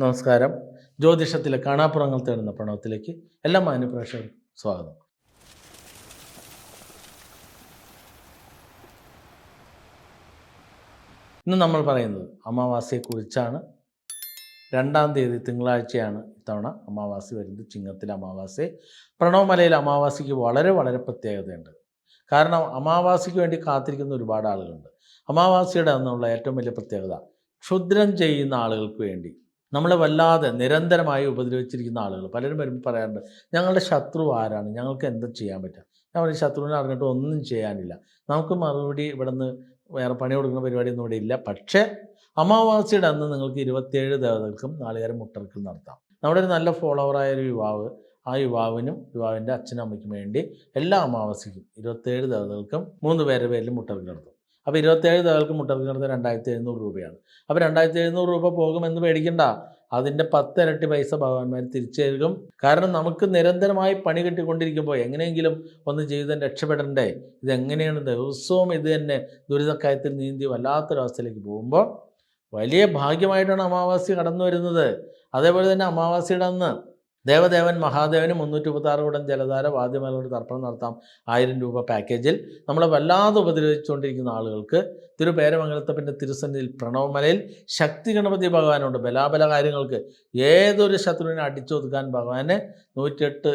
നമസ്കാരം. ജ്യോതിഷത്തിലെ കാണാപ്പുറങ്ങൾ തേടുന്ന പ്രണവത്തിലേക്ക് എല്ലാ മാന്യപ്രേക്ഷകർക്കും സ്വാഗതം. ഇന്ന് നമ്മൾ പറയുന്നത് അമാവാസിയെക്കുറിച്ചാണ് രണ്ടാം തീയതി തിങ്കളാഴ്ചയാണ് ഇത്തവണ അമാവാസി വരുന്നത്. ചിങ്ങത്തിലെ അമാവാസി പ്രണവമലയിലെ അമാവാസിക്ക് വളരെ വളരെ പ്രത്യേകതയുണ്ട്. കാരണം അമാവാസിക്ക് വേണ്ടി കാത്തിരിക്കുന്ന ഒരുപാട് ആളുകളുണ്ട്. അമാവാസിയുടെ അന്നുള്ള ഏറ്റവും വലിയ പ്രത്യേകത ക്ഷുദ്രം ചെയ്യുന്ന ആളുകൾക്ക് വേണ്ടി. നമ്മളെ വല്ലാതെ നിരന്തരമായി ഉപദ്രവിച്ചിരിക്കുന്ന ആളുകൾ. പലരും വരുമ്പോൾ പറയാറുണ്ട് ഞങ്ങളുടെ ശത്രു ആരാണ്? ഞങ്ങൾക്ക് എന്തും ചെയ്യാൻ പറ്റുക? ഞാൻ പറയും ശത്രുവിനെ അറിഞ്ഞിട്ട് ഒന്നും ചെയ്യാനില്ല. നമുക്ക് മറുപടി ഇവിടെ നിന്ന് വേറെ പണി കൊടുക്കുന്ന പരിപാടിയൊന്നും ഇവിടെ ഇല്ല. പക്ഷേ അമാവാസിയുടെ അന്ന് നിങ്ങൾക്ക് ഇരുപത്തിയേഴ് ദേവതകൾക്കും നാളുകാരം മുട്ടർക്കും നടത്താം. നമ്മുടെ ഒരു നല്ല ഫോളോവറായ ഒരു യുവാവ് ആ യുവാവിനും യുവാവിന്റെ അച്ഛനും അമ്മയ്ക്കും വേണ്ടി എല്ലാ അമാവാസിക്കും ഇരുപത്തേഴ് ദേവതകൾക്കും മൂന്ന് പേരുടെ പേരിൽ മുട്ടർക്ക് നടത്തും. അപ്പോൾ ഇരുപത്തേഴ് തകൾക്ക് മുട്ടർക്ക് നടത്തുന്നത് രണ്ടായിരത്തി എഴുന്നൂറ് രൂപയാണ്. അപ്പോൾ രണ്ടായിരത്തി എഴുന്നൂറ് രൂപ പോകുമെന്ന് പേടിക്കണ്ട. അതിന്റെ പത്തിരട്ടി പൈസ ഭഗവാന്മാർ തിരിച്ചു തരും. കാരണം നമുക്ക് നിരന്തരമായി പണി കിട്ടിക്കൊണ്ടിരിക്കുമ്പോൾ എങ്ങനെയെങ്കിലും ഒന്ന് ജീവിതം രക്ഷപ്പെടണ്ടേ? ഇതെങ്ങനെയാണ് ദിവസവും ഇത് തന്നെ ദുരിതക്കയത്തിൽ നീന്തി വല്ലാത്തൊരവസ്ഥയിലേക്ക് പോകുമ്പോൾ വലിയ ഭാഗ്യമായിട്ടാണ് അമാവാസി കടന്നു വരുന്നത് അതേപോലെ തന്നെ അമാവാസിയുടെ അന്ന് ദേവദേവൻ മഹാദേവന് മുന്നൂറ്റി മുപ്പത്താറ് കൂടം ജലധാര വാദ്യമേളയുടെ തർപ്പണം നടത്താം. ആയിരം രൂപ പാക്കേജിൽ നമ്മളെ വല്ലാതെ ഉപദ്രവിച്ചുകൊണ്ടിരിക്കുന്ന ആളുകൾക്ക് തിരുപേരമംഗലത്തപ്പന്റെ തിരുസന്നിധിയിൽ പ്രണവമലയിൽ ശക്തി ഗണപതി ഭഗവാനുണ്ട്. ബലാബല കാര്യങ്ങൾക്ക് ഏതൊരു ശത്രുവിനെ അടിച്ചൊതുക്കാൻ ഭഗവാനെ നൂറ്റിയെട്ട്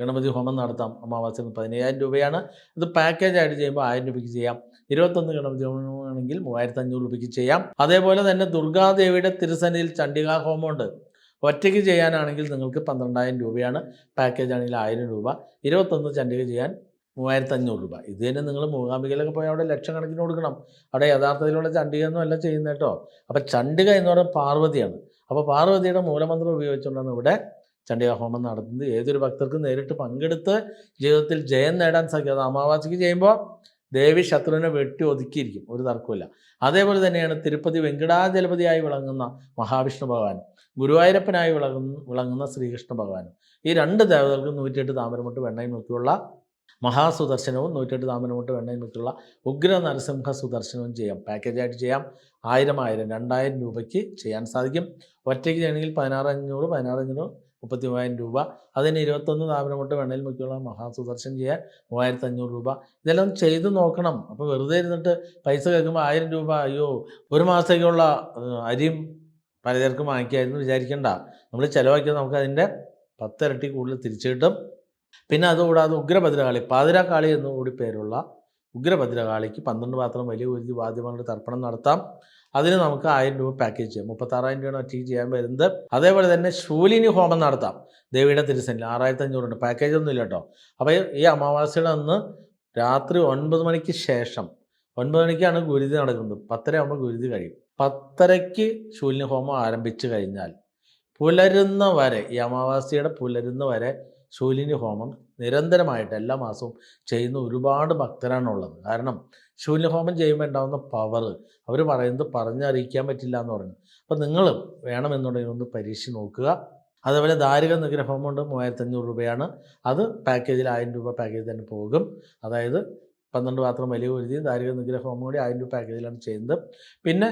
ഗണപതി ഹോമം നടത്താം. അമാവാസിന് പതിനയ്യായിരം രൂപയാണ്. ഇത് പാക്കേജ് ആയിട്ട് ചെയ്യുമ്പോൾ ആയിരം രൂപയ്ക്ക് ചെയ്യാം. ഇരുപത്തൊന്ന് ഗണപതി ഹോമമാണെങ്കിൽ മൂവായിരത്തി അഞ്ഞൂറ് രൂപയ്ക്ക് ചെയ്യാം. അതേപോലെ തന്നെ ദുർഗാദേവിയുടെ തിരുസന്നിധിയിൽ ചണ്ഡികാ ഹോമമുണ്ട് ഒറ്റയ്ക്ക് ചെയ്യാനാണെങ്കിൽ നിങ്ങൾക്ക് പന്ത്രണ്ടായിരം രൂപയാണ്. പാക്കേജ് ആണെങ്കിൽ ആയിരം രൂപ. ഇരുപത്തൊന്ന് ചണ്ടിക ചെയ്യാൻ മൂവായിരത്തി അഞ്ഞൂറ് രൂപ. ഇത് തന്നെ നിങ്ങൾ മൂകാംബികയിലൊക്കെ പോയി അവിടെ ലക്ഷക്കണക്കിന് കൊടുക്കണം. അവിടെ യഥാർത്ഥത്തിലുള്ള ചണ്ഡിക അല്ല ചെയ്യുന്നത് കേട്ടോ. അപ്പോൾ ചണ്ഡിക എന്ന് പറയുന്നത് പാർവതിയാണ്. അപ്പോൾ പാർവതിയുടെ മൂലമന്ത്രം ഉപയോഗിച്ചുകൊണ്ടാണ് ഇവിടെ ചണ്ഡിക ഹോമം നടത്തുന്നത്. ഏതൊരു ഭക്തർക്കും നേരിട്ട് പങ്കെടുത്ത് ജീവിതത്തിൽ ജയം നേടാൻ സാധിക്കും. അമാവാസിക്ക് ചെയ്യുമ്പോൾ ദേവി ശത്രുവിനെ വെട്ടി ഒതുക്കിയിരിക്കും. ഒരു തർക്കമില്ല അതേപോലെ തന്നെയാണ് തിരുപ്പതി വെങ്കടാചലപതിയായി വിളങ്ങുന്ന മഹാവിഷ്ണു ഭഗവാൻ. ഗുരുവായൂരപ്പനായി വിളങ്ങുന്ന വിളങ്ങുന്ന ശ്രീകൃഷ്ണ ഭഗവാനും. ഈ രണ്ട് ദേവതകൾക്കും നൂറ്റിയെട്ട് താമരമുട്ട് വെണ്ണയും മുക്കിയുള്ള മഹാസുദർശനവും നൂറ്റെട്ട് താമരമുട്ട് വെണ്ണയും മുക്കിയുള്ള ഉഗ്ര നരസിംഹ സുദർശനവും ചെയ്യാം. പാക്കേജായിട്ട് ചെയ്യാം. ആയിരം ആയിരം രണ്ടായിരം രൂപയ്ക്ക് ചെയ്യാൻ സാധിക്കും. ഒറ്റയ്ക്ക് ചെയ്യണമെങ്കിൽ പതിനാറ് അഞ്ഞൂറ് പതിനാറ് അഞ്ഞൂറ് മുപ്പത്തി മൂവായിരം രൂപ. അതിന് ഇരുപത്തൊന്ന് താമരമുട്ട് വെണ്ണയിൽ മുക്കിയുള്ള മഹാസുദർശനം ചെയ്യാൻ മൂവായിരത്തി അഞ്ഞൂറ് രൂപ. ഇതെല്ലാം ചെയ്ത് നോക്കണം. അപ്പോൾ വെറുതെ ഇരുന്നിട്ട് പൈസ കേൾക്കുമ്പോൾ ആയിരം രൂപ അയ്യോ ഒരു മാസത്തേക്കുള്ള അരിയും പലചരക്കും വാങ്ങിക്കായിരുന്നു വിചാരിക്കേണ്ട. നമ്മൾ ചിലവാക്കിയത് നമുക്ക് അതിന്റെ പത്തിരട്ടി കൂടുതൽ തിരിച്ചു കിട്ടും. പിന്നെ അതുകൂടാതെ ഉഗ്രഭദ്രകാളി പാതിരാക്കാളി എന്ന് കൂടി പേരുള്ള ഉഗ്രഭദ്രകാളിക്ക് പന്ത്രണ്ട് പാത്രം വലിയ ഒരു വാദ്യങ്ങളുടെ തർപ്പണം നടത്താം. അതിന് നമുക്ക് ആയിരം രൂപ പാക്കേജ് ചെയ്യാം. മുപ്പത്താറായിരം രൂപയാണ് ഒറ്റയ്ക്ക് ചെയ്യാൻ വരുന്നത്. അതേപോലെ തന്നെ ശൂലിനി ഹോമം നടത്താം. ദേവിയുടെ തിരുസനിൽ ആറായിരത്തി അഞ്ഞൂറുണ്ട് പാക്കേജ് ഒന്നും കേട്ടോ. അപ്പോൾ ഈ അമാവാസിയുടെ അന്ന് രാത്രി ഒൻപത് മണിക്ക് ശേഷം ഒൻപത് മണിക്കാണ് ഗുരുതി നടക്കുന്നത്. പത്തര ആകുമ്പോൾ ഗുരുതി കഴിയും. പത്തരയ്ക്ക് ശൂന്യഹോമം ഹോമം ആരംഭിച്ചു കഴിഞ്ഞാൽ പുലരുന്ന വരെ ഈ അമാവാസിയുടെ പുലരുന്ന വരെ ശൂലിനി ഹോമം നിരന്തരമായിട്ട് എല്ലാ മാസവും ചെയ്യുന്ന ഒരുപാട് ഭക്തരാണുള്ളത്. കാരണം ശൂലിനി ഹോമം ചെയ്യുമ്പോൾ ഉണ്ടാകുന്ന പവർ അവർ പറയുന്നത് പറഞ്ഞറിയിക്കാൻ പറ്റില്ല എന്ന് പറഞ്ഞു അപ്പോൾ നിങ്ങൾ വേണമെന്നുണ്ടെങ്കിൽ ഒന്ന് പരീക്ഷിച്ച് നോക്കുക. അതേപോലെ ദാരിക നിഗ്രഹ ഹോമം ഉണ്ട് മൂവായിരത്തി അഞ്ഞൂറ് രൂപയാണ്. അത് പാക്കേജിൽ ആയിരം രൂപ പാക്കേജ് തന്നെ പോകും. അതായത് പന്ത്രണ്ട് പാത്രം വലിയ ഒരു ദാരിക നിഗ്രഹ കൂടി ആയിരം രൂപ പാക്കേജിലാണ് ചെയ്യുന്നത്. പിന്നെ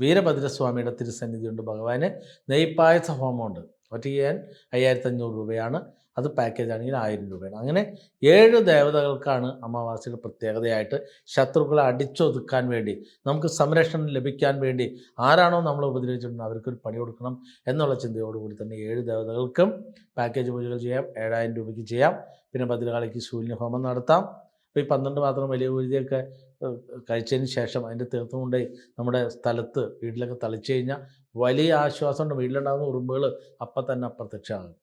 വീരഭദ്രസ്വാമിയുടെ തിരുസന്നിധിയുണ്ട്. ഭഗവാന് നെയ്പ്പായസ ഹോമമുണ്ട്. ഒറ്റ ചെയ്യാൻ അയ്യായിരത്തി അഞ്ഞൂറ് രൂപയാണ്. അത് പാക്കേജ് ആണെങ്കിൽ ആയിരം രൂപയാണ്. അങ്ങനെ ഏഴ് ദേവതകൾക്കാണ് അമാവാസിയുടെ പ്രത്യേകതയായിട്ട് ശത്രുക്കളെ അടിച്ചൊതുക്കാൻ വേണ്ടി നമുക്ക് സംരക്ഷണം ലഭിക്കാൻ വേണ്ടി ആരാണോ നമ്മൾ ഉപദ്രവിച്ചിട്ടുണ്ട് അവർക്കൊരു പണി കൊടുക്കണം എന്നുള്ള ചിന്തയോടുകൂടി തന്നെ ഏഴ് ദേവതകൾക്കും പാക്കേജ് പൂജകൾ ചെയ്യാം. ഏഴായിരം രൂപയ്ക്ക് ചെയ്യാം. പിന്നെ ഭദ്രകാളിക്ക് ശൂന്യഹോമം നടത്താം. അപ്പോൾ ഈ പന്ത്രണ്ട് മാത്രം വലിയ ഊരിയൊക്കെ കഴിച്ചതിന് ശേഷം അതിന്റെ തീർത്ഥം കൊണ്ടേ നമ്മുടെ സ്ഥലത്ത് വീട്ടിലൊക്കെ തളിച്ചു കഴിഞ്ഞാൽ വലിയ ആശ്വാസമുണ്ട്. വീട്ടിലുണ്ടാകുന്ന ഉറുമ്പുകൾ അപ്പം തന്നെ അപ്രത്യക്ഷമാകും.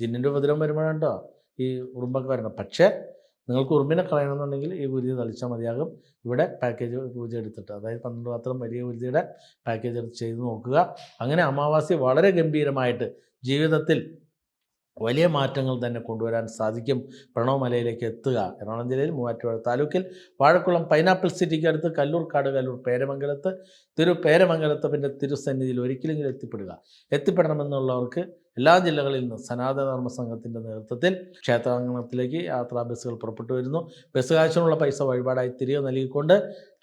ജിന്നിന്റെ ഉപദ്രവം വരുമ്പോഴാണ്ടോ ഈ ഉറുമ്പൊക്കെ വരണം പക്ഷേ നിങ്ങൾക്ക് ഉറുമ്പിനെ കളയണമെന്നുണ്ടെങ്കിൽ ഈ ഗുരുതി തളിച്ചാൽ മതിയാകും. ഇവിടെ പാക്കേജ് പൂജ എടുത്തിട്ട് അതായത് പന്ത്രണ്ട് പാത്രം വലിയ ഗുരുതിയുടെ പാക്കേജ് എടുത്ത് ചെയ്ത് നോക്കുക. അങ്ങനെ അമാവാസി വളരെ ഗംഭീരമായിട്ട് ജീവിതത്തിൽ വലിയ മാറ്റങ്ങൾ തന്നെ കൊണ്ടുവരാൻ സാധിക്കും. പ്രണവമലയിലേക്ക് എത്തുക. എറണാകുളം ജില്ലയിൽ മൂവാറ്റുപുഴ താലൂക്കിൽ വാഴക്കുളം പൈനാപ്പിൾ സിറ്റിക്ക് അടുത്ത് കല്ലൂർക്കാട് കല്ലൂർ പേരമംഗലത്ത്. തിരു പേരമംഗലത്ത് പിന്നെ തിരുസന്നിധിയിൽ ഒരിക്കലെങ്കിലും എത്തിപ്പെടുക. എത്തിപ്പെടണമെന്നുള്ളവർക്ക് എല്ലാ ജില്ലകളിൽ നിന്നും സനാതന ധർമ്മ സംഘത്തിന്റെ നേതൃത്വത്തിൽ ക്ഷേത്രാങ്കണത്തിലേക്ക് യാത്രാ ബസ്സുകൾ പുറപ്പെട്ടു വരുന്നു. ബസ് പൈസ വഴിപാടായി തിരികെ നൽകിക്കൊണ്ട്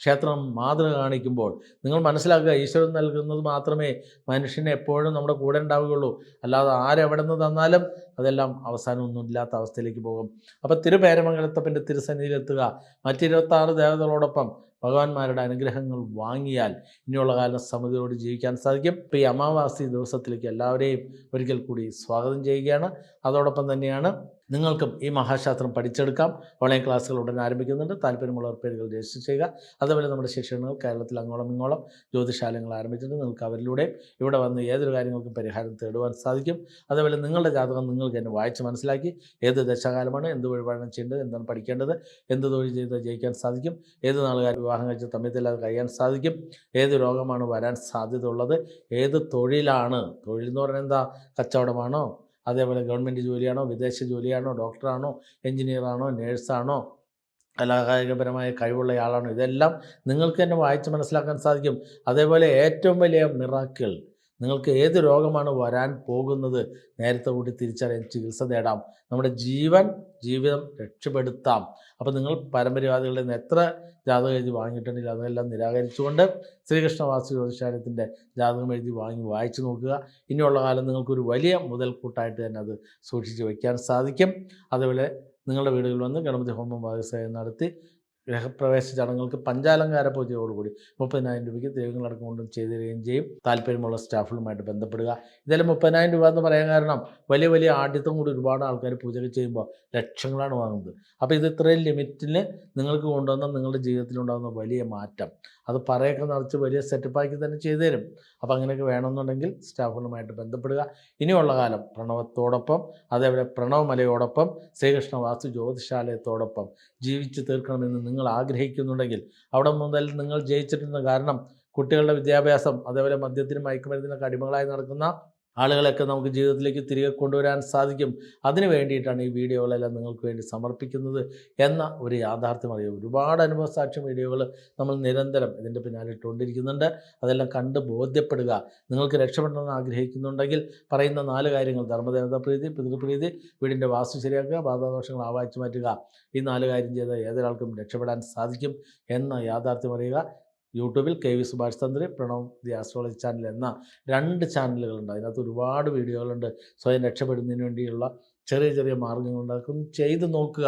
ക്ഷേത്രം മാതൃക കാണിക്കുമ്പോൾ നിങ്ങൾ മനസ്സിലാക്കുക ഈശ്വരൻ നൽകുന്നത് മാത്രമേ മനുഷ്യനെ എപ്പോഴും നമ്മുടെ കൂടെ ഉണ്ടാവുകയുള്ളൂ. അല്ലാതെ ആരെവിടെ നിന്ന് തന്നാലും അതെല്ലാം അവസാനം ഒന്നുമില്ലാത്ത അവസ്ഥയിലേക്ക് പോകും. അപ്പോൾ തിരുപേരമംഗലത്തപ്പന്റെ തിരുസന്നിധിയിലെത്തുക. മറ്റിരുപത്താറ് ദേവതകളോടൊപ്പം ഭഗവാന്മാരുടെ അനുഗ്രഹങ്ങൾ വാങ്ങിയാൽ ഇനിയുള്ള കാലം സമിതിയോട് ജീവിക്കാൻ സാധിക്കും. ഇപ്പോൾ ഈ അമാവാസി ദിവസത്തിലേക്ക് എല്ലാവരെയും ഒരിക്കൽ കൂടി സ്വാഗതം ചെയ്യുകയാണ്. അതോടൊപ്പം തന്നെയാണ് നിങ്ങൾക്കും ഈ മഹാശാസ്ത്രം പഠിച്ചെടുക്കാം. ഓൺലൈൻ ക്ലാസ്സുകൾ ഉടൻ ആരംഭിക്കുന്നുണ്ട്. താല്പര്യമുള്ളവർ പേരുകൾ രജിസ്റ്റർ ചെയ്യുക. അതുപോലെ നമ്മുടെ ശിക്ഷണങ്ങൾ കേരളത്തിൽ അങ്ങോളം ഇങ്ങോളം ജ്യോതിശാലങ്ങൾ ആരംഭിച്ചിട്ടുണ്ട്. നിങ്ങൾക്ക് അവരിലൂടെ ഇവിടെ വന്ന് ഏതൊരു കാര്യങ്ങൾക്കും പരിഹാരം തേടുവാൻ സാധിക്കും. അതുപോലെ നിങ്ങളുടെ ജാതകം നിങ്ങൾക്ക് തന്നെ വായിച്ച് മനസ്സിലാക്കി ഏത് ദശകാലമാണ് എന്ത് വഴിപാടാണ് ചെയ്യേണ്ടത് എന്താണ് പഠിക്കേണ്ടത് എന്ത് തൊഴിൽ ചെയ്ത് ജയിക്കാൻ സാധിക്കും ഏത് നാളുകാർ വിവാഹം കഴിച്ച് തമ്മിത്തില്ലാതെ കഴിയാൻ സാധിക്കും ഏത് രോഗമാണ് വരാൻ സാധ്യത ഉള്ളത് ഏത് തൊഴിലാണ് തൊഴിൽ എന്ന് പറഞ്ഞാൽ എന്താ? കച്ചവടമാണോ? അതേപോലെ ഗവൺമെന്റ് ജോലിയാണോ വിദേശ ജോലിയാണോ ഡോക്ടറാണോ എഞ്ചിനീയറാണോ നേഴ്സാണോ കലാകായികപരമായ കഴിവുള്ള ആളാണോ ഇതെല്ലാം നിങ്ങൾക്ക് തന്നെ വായിച്ച് മനസ്സിലാക്കാൻ സാധിക്കും. അതേപോലെ ഏറ്റവും വലിയ മിറാക്കിൾ നിങ്ങൾക്ക് ഏത് രോഗമാണ് വരാൻ പോകുന്നത്? നേരത്തെ കൂടി തിരിച്ചറിയാൻ ചികിത്സ നേടാം. നമ്മുടെ ജീവൻ ജീവിതം രക്ഷപ്പെടുത്താം. അപ്പോൾ നിങ്ങൾ പരമ്പരവാദികളുടെ നിന്ന് എത്ര ജാതകം എഴുതി വാങ്ങിയിട്ടുണ്ടെങ്കിൽ അതെല്ലാം നിരാകരിച്ചുകൊണ്ട് ശ്രീകൃഷ്ണ ജ്യോതിശാലയത്തിന്റെ ജാതകം എഴുതി വാങ്ങി വായിച്ചു നോക്കുക. ഇനിയുള്ള കാലം നിങ്ങൾക്കൊരു വലിയ മുതൽക്കൂട്ടായിട്ട് തന്നെ അത് സൂക്ഷിച്ച് വയ്ക്കാൻ സാധിക്കും. അതുപോലെ നിങ്ങളുടെ വീടുകളിൽ വന്ന് ഗണപതി ഹോമം വാഗസേവം നടത്തി ഗൃഹപ്രവേശ ചടങ്ങുകൾക്ക് പഞ്ചാലങ്കാര പൂജയോടുകൂടി മുപ്പതിനായിരം രൂപയ്ക്ക് ദൈവങ്ങളടക്കം കൊണ്ടും ചെയ്തു തരികയും ചെയ്യും. താല്പര്യമുള്ള സ്റ്റാഫുകളുമായിട്ട് ബന്ധപ്പെടുക. ഇതെല്ലാം മുപ്പതിനായിരം രൂപ എന്ന് പറയാൻ കാരണം വലിയ വലിയ ആഢ്യത്വം കൂടി ഒരുപാട് ആൾക്കാർ പൂജകൾ ചെയ്യുമ്പോൾ ലക്ഷങ്ങളാണ് വാങ്ങുന്നത്. അപ്പോൾ ഇത് ഇത്രയും ലിമിറ്റിൽ നിങ്ങൾക്ക് കൊണ്ടുവന്ന നിങ്ങളുടെ ജീവിതത്തിലുണ്ടാകുന്ന വലിയ മാറ്റം. അത് പറയൊക്കെ നിറച്ച് വലിയ സെറ്റപ്പാക്കി തന്നെ ചെയ്തു തരും. അപ്പോൾ അങ്ങനെയൊക്കെ വേണമെന്നുണ്ടെങ്കിൽ സ്റ്റാഫുകളുമായിട്ട് ബന്ധപ്പെടുക. ഇനിയുള്ള കാലം പ്രണവത്തോടൊപ്പം അതേപോലെ പ്രണവമലയോടൊപ്പം ശ്രീകൃഷ്ണ വാസ്തു ജ്യോതിശാലയത്തോടൊപ്പം ജീവിച്ചു തീർക്കണമെന്ന് നിങ്ങൾ ആഗ്രഹിക്കുന്നുണ്ടെങ്കിൽ അവിടെ മുതൽ നിങ്ങൾ ജയിച്ചിട്ടുണ്ട് കാരണം കുട്ടികളുടെ വിദ്യാഭ്യാസം അതേപോലെ മദ്യത്തിനും മയക്കുമരുന്നിനൊക്കെ അടിമകളായി നടക്കുന്ന ആളുകളൊക്കെ നമുക്ക് ജീവിതത്തിലേക്ക് തിരികെ കൊണ്ടുവരാൻ സാധിക്കും. അതിനു വേണ്ടിയിട്ടാണ് ഈ വീഡിയോകളെല്ലാം നിങ്ങൾക്ക് വേണ്ടി സമർപ്പിക്കുന്നത് എന്ന ഒരു യാഥാർത്ഥ്യം അറിയാം. ഒരുപാട് അനുഭവ സാക്ഷ്യം വീഡിയോകൾ നമ്മൾ നിരന്തരം ഇതിന്റെ പിന്നാലെ ഇട്ടുകൊണ്ടിരിക്കുന്നുണ്ട്. അതെല്ലാം കണ്ട് ബോധ്യപ്പെടുക. നിങ്ങൾക്ക് രക്ഷപ്പെടണമെന്ന് ആഗ്രഹിക്കുന്നുണ്ടെങ്കിൽ പറയുന്ന നാല് കാര്യങ്ങൾ. ധർമ്മദേവതാ പ്രീതി പിതൃപ്രീതി വീടിന്റെ വാസ്തു ശരിയാക്കുക ബാധാദോഷങ്ങൾ ആവാച്ചു മാറ്റുക. ഈ നാല് കാര്യം ചെയ്താൽ ഏതൊരാൾക്കും രക്ഷപ്പെടാൻ സാധിക്കും എന്ന യാഥാർത്ഥ്യം അറിയുക. യൂട്യൂബിൽ കെ വി സുഭാഷ് തന്ത്രി പ്രണവ് ദി ആസ്ട്രോളജി ചാനൽ എന്ന രണ്ട് ചാനലുകളുണ്ട്. അതിനകത്ത് ഒരുപാട് വീഡിയോകളുണ്ട്. സ്വയം രക്ഷപ്പെടുന്നതിന് വേണ്ടിയുള്ള ചെറിയ ചെറിയ മാർഗങ്ങളുണ്ട് അതൊക്കെ ചെയ്ത് നോക്കുക.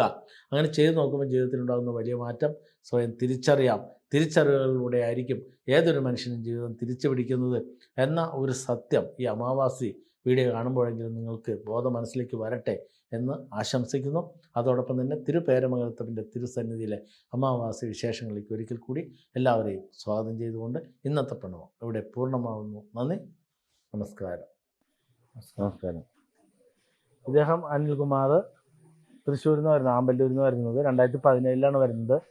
അങ്ങനെ ചെയ്ത് നോക്കുമ്പോൾ ജീവിതത്തിലുണ്ടാകുന്ന വലിയ മാറ്റം സ്വയം തിരിച്ചറിയാം. തിരിച്ചറിവുകളിലൂടെ ആയിരിക്കും ഏതൊരു മനുഷ്യനും ജീവിതം തിരിച്ചു പിടിക്കുന്നത് എന്ന ഒരു സത്യം ഈ അമാവാസി വീഡിയോ കാണുമ്പോഴെങ്കിലും നിങ്ങൾക്ക് ബോധം മനസ്സിലേക്ക് വരട്ടെ എന്ന് ആശംസിക്കുന്നു. അതോടൊപ്പം തന്നെ തിരുപേരമംഗലത്തപ്പിന്റെ തിരുസന്നിധിയിലെ അമാവാസി വിശേഷങ്ങളിലേക്ക് ഒരിക്കൽ കൂടി എല്ലാവരെയും സ്വാഗതം ചെയ്തുകൊണ്ട് ഇന്നത്തെ പ്രണവം ഇവിടെ പൂർണമാവുന്നു. നന്ദി. നമസ്കാരം. നമസ്കാരം. ഇദ്ദേഹം അനിൽകുമാർ തൃശ്ശൂരിൽ നിന്ന് വരുന്നത് ആമ്പല്ലൂരിൽ നിന്ന് വരുന്നത് രണ്ടായിരത്തി പതിനേഴിലാണ് വരുന്നത്.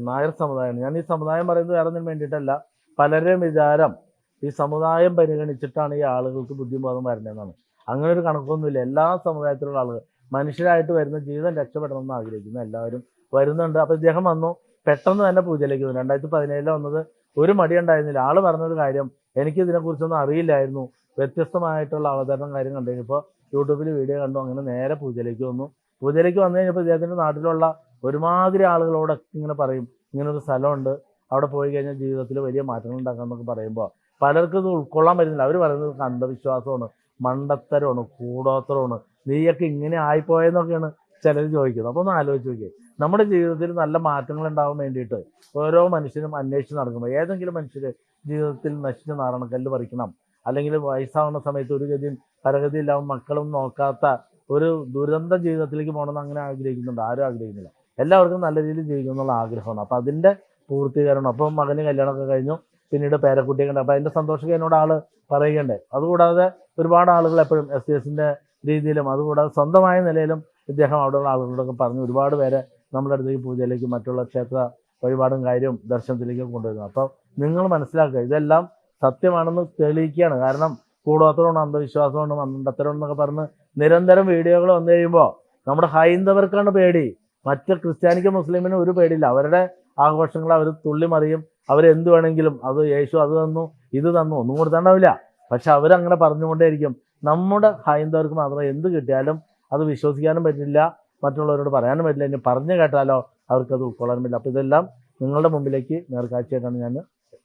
നായർ സമുദായമാണ്. ഞാൻ ഈ സമുദായം പറയുന്നത് വേറെ ഒന്നിനും വേണ്ടിയിട്ടല്ല. പലരുടെയും വിചാരം ഈ സമുദായം പരിഗണിച്ചിട്ടാണ് ഈ ആളുകൾക്ക് ബുദ്ധിബോധം വരുന്നതെന്നാണ് അങ്ങനെ ഒരു കണക്കൊന്നുമില്ല. എല്ലാ സമുദായത്തിലുള്ള ആളുകൾ മനുഷ്യരായിട്ട് വരുന്ന ജീവിതം രക്ഷപ്പെടണം എന്ന് ആഗ്രഹിക്കുന്നു. എല്ലാവരും വരുന്നുണ്ട്. അപ്പോൾ ഇദ്ദേഹം വന്നു. പെട്ടെന്ന് തന്നെ പൂജയിലേക്ക് വന്നു. രണ്ടായിരത്തി പതിനേഴിൽ വന്നത് ഒരു മടി ഉണ്ടായിരുന്നില്ല. ആൾ പറഞ്ഞൊരു കാര്യം എനിക്ക് ഇതിനെക്കുറിച്ചൊന്നും അറിയില്ലായിരുന്നു. വ്യത്യസ്തമായിട്ടുള്ള അവതരണം കാര്യം കണ്ടു കഴിഞ്ഞപ്പോൾ യൂട്യൂബിൽ വീഡിയോ കണ്ടു. അങ്ങനെ നേരെ പൂജയിലേക്ക് വന്നു. പൂജയിലേക്ക് വന്നു കഴിഞ്ഞപ്പോൾ ഇദ്ദേഹത്തിന്റെ നാട്ടിലുള്ള ഒരുമാതിരി ആളുകളോടൊക്കെ ഇങ്ങനെ പറയും. ഇങ്ങനൊരു സ്ഥലമുണ്ട്. അവിടെ പോയി കഴിഞ്ഞാൽ ജീവിതത്തിൽ വലിയ മാറ്റങ്ങൾ ഉണ്ടാക്കാം എന്നൊക്കെ പറയുമ്പോൾ പലർക്കും ഇത് ഉൾക്കൊള്ളാൻ പറ്റുന്നില്ല. അവർ പറയുന്നത് അന്ധവിശ്വാസമാണ് മണ്ടത്തരമാണ് കൂടോത്തരമാണ് നീയൊക്കെ ഇങ്ങനെ ആയിപ്പോയെന്നൊക്കെയാണ് ചിലർ ചോദിക്കുന്നത്. അപ്പോൾ ഒന്ന് ആലോചിച്ച് നോക്കിയേ. നമ്മുടെ ജീവിതത്തിൽ നല്ല മാറ്റങ്ങൾ ഉണ്ടാവാൻ വേണ്ടിയിട്ട് ഓരോ മനുഷ്യനും അന്വേഷിച്ച് നടക്കുമ്പോൾ ഏതെങ്കിലും മനുഷ്യർ ജീവിതത്തിൽ നശിച്ച് നാരണക്കല്ല് പറിക്കണം. അല്ലെങ്കിൽ വയസ്സാവുന്ന സമയത്ത് ഒരു ഗതിയും പരഗതി ഇല്ലാവും മക്കളും നോക്കാത്ത ഒരു ദുരന്ത ജീവിതത്തിലേക്ക് പോകണമെന്ന് അങ്ങനെ ആഗ്രഹിക്കുന്നുണ്ട്. ആരും ആഗ്രഹിക്കുന്നില്ല. എല്ലാവർക്കും നല്ല രീതിയിൽ ജീവിക്കണം എന്നുള്ള ആഗ്രഹമാണ്. അപ്പോൾ അതിന്റെ പൂർത്തീകരണം. അപ്പം മകന് കല്യാണമൊക്കെ കഴിഞ്ഞു. പിന്നീട് പേരക്കുട്ടിയെ കണ്ട് അപ്പോൾ അതിന്റെ സന്തോഷം എന്നോട് ആൾ പറയുകയുണ്ടേ അതുകൂടാതെ ഒരുപാട് ആളുകൾ എപ്പോഴും എസ് സി എസിന്റെ രീതിയിലും അതുകൂടാതെ സ്വന്തമായ നിലയിലും ഇദ്ദേഹം അവിടെയുള്ള ആളുകളോടൊക്കെ പറഞ്ഞു ഒരുപാട് പേരെ നമ്മുടെ അടുത്തേക്ക് പൂജയിലേക്കും മറ്റുള്ള ക്ഷേത്ര വഴിപാടും കാര്യവും ദർശനത്തിലേക്കും കൊണ്ടുവരുന്നു. അപ്പം നിങ്ങൾ മനസ്സിലാക്കുക ഇതെല്ലാം സത്യമാണെന്ന് തെളിയിക്കുകയാണ്. കാരണം കൂടോത്രമാണ് അന്ധവിശ്വാസമാണ് മണ്ടത്തരം എന്നൊക്കെ പറഞ്ഞ് നിരന്തരം വീഡിയോകൾ വന്നു കഴിയുമ്പോൾ നമ്മുടെ ഹൈന്ദവർക്കാണ് പേടി. മറ്റ് ക്രിസ്ത്യാനിക്കും മുസ്ലിമിനും ഒരു പേടിയില്ല. അവരുടെ ആഘോഷങ്ങൾ അവർ തുള്ളി മറിയും അവരെന്ത് വേണമെങ്കിലും അത് യേശു അത് തന്നു ഇത് തന്നു ഒന്നും കൊടുത്താണ്ടാവില്ല. പക്ഷെ അവരങ്ങനെ പറഞ്ഞുകൊണ്ടേയിരിക്കും. നമ്മുടെ ഹൈന്ദവർക്ക് മാത്രം എന്ത് കിട്ടിയാലും അത് വിശ്വസിക്കാനും പറ്റില്ല മറ്റുള്ളവരോട് പറയാനും പറ്റില്ല. ഇനി പറഞ്ഞു കേട്ടാലോ അവർക്കത് ഉൾക്കൊള്ളാനും പറ്റില്ല. അപ്പോൾ ഇതെല്ലാം നിങ്ങളുടെ മുമ്പിലേക്ക് നേർക്കാഴ്ചയായിട്ടാണ് ഞാൻ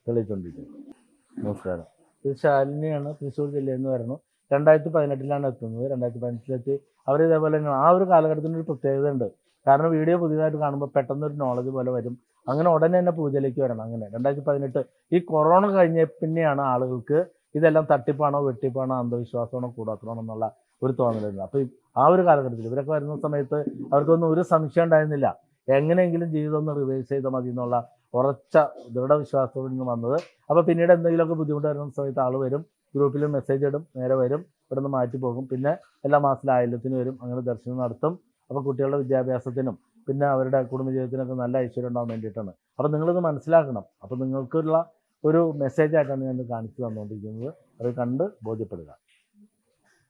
തെളിയിച്ചുകൊണ്ടിരിക്കുന്നത് നമസ്കാരം. ഇത് ശാലിനിയാണ് തൃശ്ശൂർ ജില്ലയിൽ നിന്ന് വരുന്നു. രണ്ടായിരത്തി പതിനെട്ടിലാണ് എത്തുന്നത്. രണ്ടായിരത്തി പതിനെട്ടിലെത്തി അവർ ഇതേപോലെ ആ ഒരു കാലഘട്ടത്തിന്റെ ഒരു പ്രത്യേകത ഉണ്ട് കാരണം വീഡിയോ പുതിയതായിട്ട് കാണുമ്പോൾ പെട്ടെന്നൊരു നോളജ് പോലെ വരും. അങ്ങനെ ഉടനെ തന്നെ പൂജയിലേക്ക് വരണം. അങ്ങനെ. രണ്ടായിരത്തി പതിനെട്ട് ഈ കൊറോണ കഴിഞ്ഞ പിന്നെയാണ് ആളുകൾക്ക് ഇതെല്ലാം തട്ടിപ്പാണോ വെട്ടിപ്പാണോ അന്ധവിശ്വാസമാണോ കൂടാത്തണോ എന്നുള്ള ഒരു തോന്നലുണ്ട്. അപ്പോൾ ആ ഒരു കാലഘട്ടത്തിൽ ഇവരൊക്കെ വരുന്ന സമയത്ത് അവർക്കൊന്നും ഒരു സംശയം ഉണ്ടായിരുന്നില്ല. എങ്ങനെയെങ്കിലും ജീവിതം ഒന്ന് റിവേഴ്സ് ചെയ്താൽ മതി എന്നുള്ള ഉറച്ച ദൃഢവിശ്വാസത്തോടെ നിന്ന് വന്നത്. അപ്പോൾ പിന്നീട് എന്തെങ്കിലുമൊക്കെ ബുദ്ധിമുട്ട് വരുന്ന സമയത്ത് ആൾ വരും ഗ്രൂപ്പിൽ മെസ്സേജ് ഇടും നേരെ വരും ഇവിടെ നിന്ന് മാറ്റി പോകും. പിന്നെ എല്ലാ മാസത്തിലും വരും അങ്ങനെ ദർശനം നടത്തും. അപ്പോൾ കുട്ടികളുടെ വിദ്യാഭ്യാസത്തിനും പിന്നെ അവരുടെ കുടുംബജീവിതത്തിനൊക്കെ നല്ല ഐശ്വര്യം ഉണ്ടാകാൻ വേണ്ടിയിട്ടാണ്. അപ്പോൾ നിങ്ങളിത് മനസ്സിലാക്കണം. അപ്പോൾ നിങ്ങൾക്കുള്ള ഒരു മെസ്സേജായിട്ടാണ് ഞാൻ കാണിച്ചു തന്നുകൊണ്ടിരിക്കുന്നത്. അത് കണ്ട് ബോധ്യപ്പെടുക.